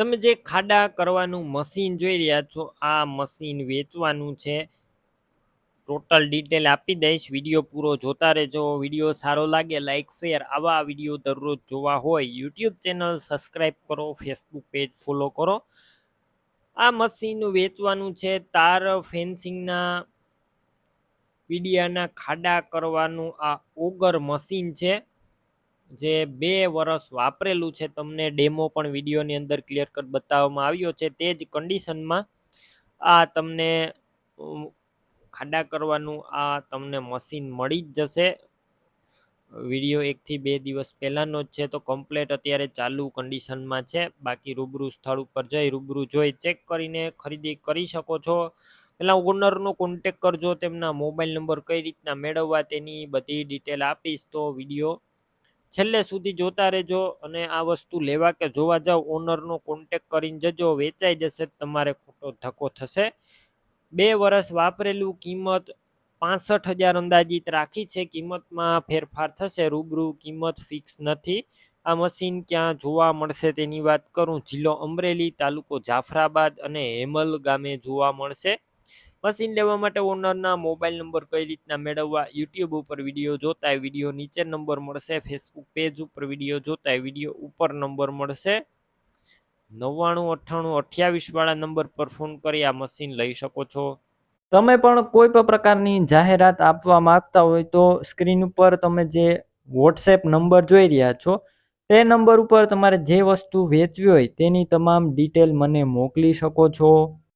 તમે જે ખાડા કરવાનું મશીન જોઈ રહ્યા છો, આ મશીન વેચવાનું છે. ટોટલ ડિટેલ આપી દઈશ વીડિયો પૂરો જોતા રહેજો. વીડિયો સારો લાગે લાઇક શેર આવા વીડિયો દરરોજ જોવા હોય યુટ્યુબ ચેનલ સબસ્ક્રાઈબ કરો ફેસબુક પેજ ફોલો કરો. આ મશીન વેચવાનું છે, તાર ફેન્સિંગના પીડિયાના ખાડા કરવાનું આ ઓગર મશીન છે. જે બે વર્ષ વાપરેલું છે, તમને ડેમો પણ વિડીયોની અંદર ક્લિયર કટ બતાવવામાં આવ્યો છે, તે જ કન્ડિશનમાં આ તમને ખાડા કરવાનું આ તમને મશીન મળી જ જશે. વીડિયો એકથી બે દિવસ પહેલાંનો જ છે, તો કમ્પ્લેટ અત્યારે ચાલુ કન્ડિશનમાં છે, બાકી રૂબરૂ સ્થળ ઉપર જઈ રૂબરૂ જોઈ ચેક કરીને ખરીદી કરી શકો છો. પહેલાં ઓનરનો કોન્ટેક કરજો, તેમના મોબાઈલ નંબર કઈ રીતના મેળવવા તેની બધી ડિટેલ આપીશ, તો વીડિયો છેલ્લે સુધી જોતા રહેજો અને આ વસ્તુ લેવા કે જોવા જાવ ઓનરનો કોન્ટેક કરીને જજો, વેચાઈ જશે, તમારે ખોટો ધક્કો થશે. બે વર્ષ વાપરેલું કિંમત પાસઠ હજાર અંદાજિત રાખી છે. કિંમતમાં ફેરફાર થશે, રૂબરૂ કિંમત ફિક્સ નથી. આ મશીન ક્યાં જોવા મળશે તેની વાત કરું. જિલ્લો અમરેલી, તાલુકો જાફરાબાદ અને હેમલ ગામે જોવા મળશે. મશીન લેવા માટે ઓનરના મોબાઈલ નંબર કઈ રીતના મેળવવા યુટ્યુબ ઉપર વીડિયો જોતા વીડિયો નીચે નંબર મળશે ફેસબુક પેજ ઉપર વીડિયો જોતા વીડિયો ઉપર નંબર મળશે. નવ્વાણું, અઠ્ઠાણું, અઠ્યાવીસ વાળા નંબર પર ફોન કરી આ મશીન લઈ શકો છો. તમે પણ કોઈ પણ પ્રકારની જાહેરાત આપવા માંગતા હોય તો સ્ક્રીન ઉપર તમે જે વોટ્સએપ નંબર જોઈ રહ્યા છો, તે નંબર ઉપર તમારે જે વસ્તુ વેચવી હોય તેની તમામ ડિટેલ મને મોકલી શકો છો.